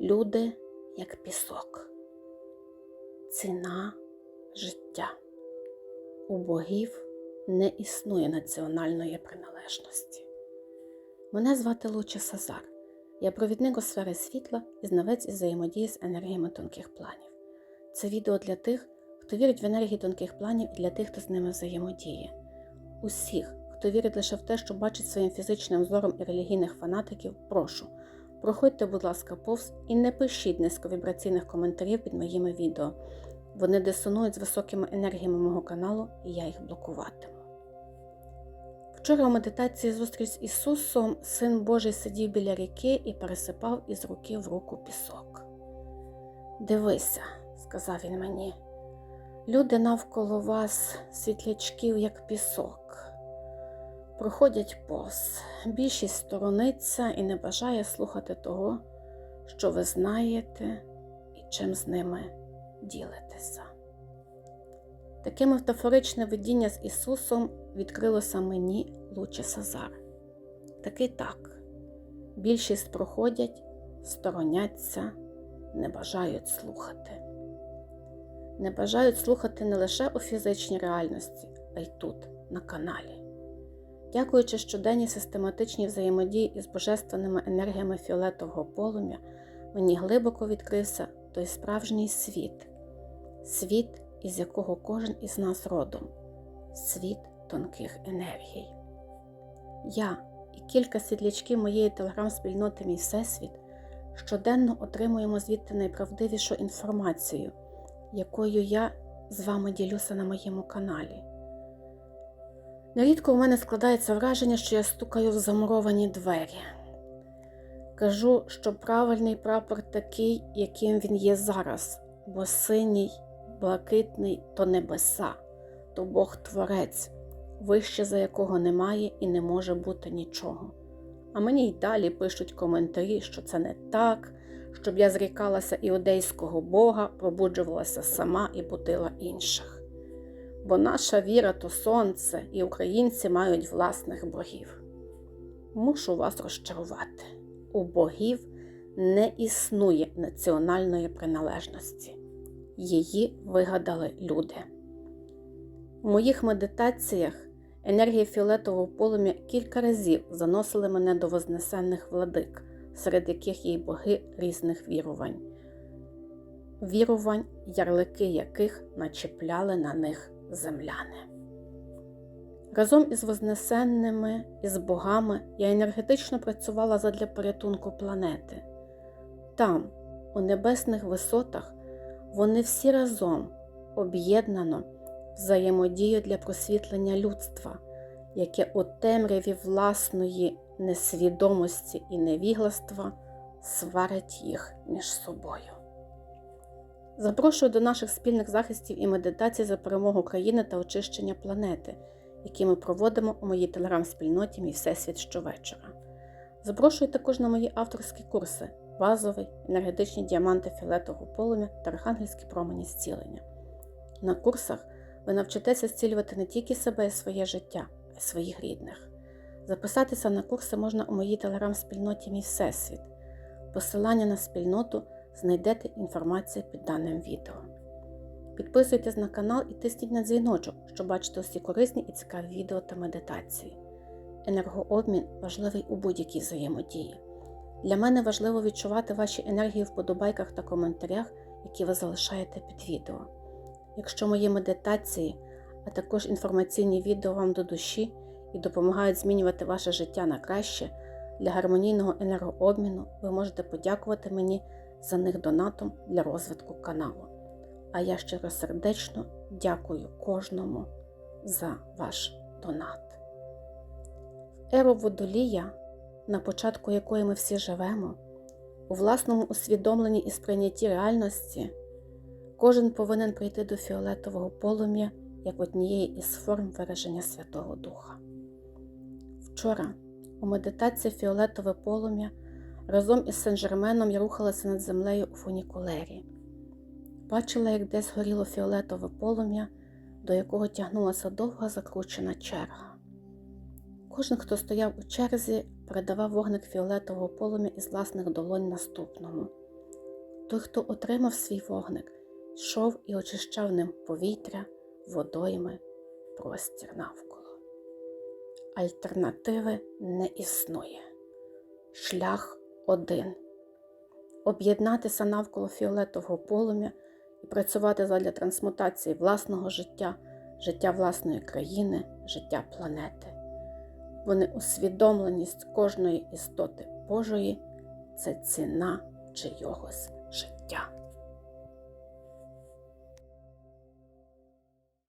Люди як пісок. Ціна життя. У богів не існує національної приналежності. Мене звати Луча Сазар. Я провідник у сфери світла і знавець із взаємодії з енергіями тонких планів. Це відео для тих, хто вірить в енергії тонких планів і для тих, хто з ними взаємодіє. Усіх, хто вірить лише в те, що бачить своїм фізичним зором і релігійних фанатиків, прошу. Проходьте, будь ласка, повз і не пишіть низьковібраційних коментарів під моїми відео. Вони дисонують з високими енергіями мого каналу, і я їх блокуватиму. Вчора у медитації зустріч з Ісусом Син Божий сидів біля ріки і пересипав із руки в руку пісок. Дивися, сказав він мені, люди навколо вас, світлячків, як пісок. Проходять повз, більшість сторониться і не бажає слухати того, що ви знаєте і чим з ними ділитеся. Таке метафоричне видіння з Ісусом відкрилося мені Луче Сазар. Таки так. Більшість проходять, стороняться, не бажають слухати. Не бажають слухати не лише у фізичній реальності, а й тут, на каналі. Дякуючи щоденній систематичній взаємодії із божественними енергіями фіолетового полум'я, мені глибоко відкрився той справжній світ, світ, із якого кожен із нас родом, світ тонких енергій. Я і кілька світлячків моєї телеграм-спільноти Мій Всесвіт щоденно отримуємо звідти найправдивішу інформацію, якою я з вами ділюся на моєму каналі. Нерідко у мене складається враження, що я стукаю в замуровані двері. Кажу, що правильний прапор такий, яким він є зараз, бо синій, блакитний то небеса, то Бог Творець, вище за якого немає і не може бути нічого. А мені й далі пишуть коментарі, що це не так, щоб я зрікалася іудейського Бога, пробуджувалася сама і будила інших бо наша віра то сонце, і українці мають власних богів. Мушу вас розчарувати: у богів не існує національної приналежності, її вигадали люди. У моїх медитаціях енергія фіолетового полум'я кілька разів заносили мене до вознесенних владик, серед яких є й боги різних вірувань. Вірувань, ярлики яких начепляли на них земляни. Разом із Вознесенними і з богами я енергетично працювала задля порятунку планети. Там, у небесних висотах, вони всі разом об'єднано взаємодіють для просвітлення людства, яке у темряві власної несвідомості і невігластва сварить їх між собою. Запрошую до наших спільних захистів і медитацій за перемогу країни та очищення планети, які ми проводимо у моїй телеграм-спільноті Мій Всесвіт щовечора. Запрошую також на мої авторські курси базовий, енергетичні діаманти фіолетового полум'я та архангельські промені зцілення. На курсах ви навчитеся зцілювати не тільки себе і своє життя, а й своїх рідних. Записатися на курси можна у моїй телеграм-спільноті Мій Всесвіт. Посилання на спільноту знайдете інформацію під даним відео. Підписуйтесь на канал і тисніть на дзвіночок, щоб бачити усі корисні і цікаві відео та медитації. Енергообмін важливий у будь-якій взаємодії. Для мене важливо відчувати ваші енергії в подобайках та коментарях, які ви залишаєте під відео. Якщо мої медитації, а також інформаційні відео вам до душі і допомагають змінювати ваше життя на краще, для гармонійного енергообміну ви можете подякувати мені за них донатом для розвитку каналу. А я щиросердечно дякую кожному за ваш донат. Еру водолія, на початку якої ми всі живемо, у власному усвідомленні і сприйнятті реальності, кожен повинен прийти до фіолетового полум'я як однієї із форм вираження Святого Духа. Вчора у медитації фіолетове полум'я разом із Сен-Жерменом я рухалася над землею у фунікулері. Бачила, як десь горіло фіолетове полум'я, до якого тягнулася довга закручена черга. Кожен, хто стояв у черзі, передавав вогник фіолетового полум'я із власних долонь наступному. Той, хто отримав свій вогник, йшов і очищав ним повітря, водойми, простір навколо. Альтернативи не існує. Шлях один об'єднатися навколо фіолетового полум'я і працювати задля трансмутації власного життя, життя власної країни, життя планети. Вони усвідомленість кожної істоти Божої це ціна чийогось життя.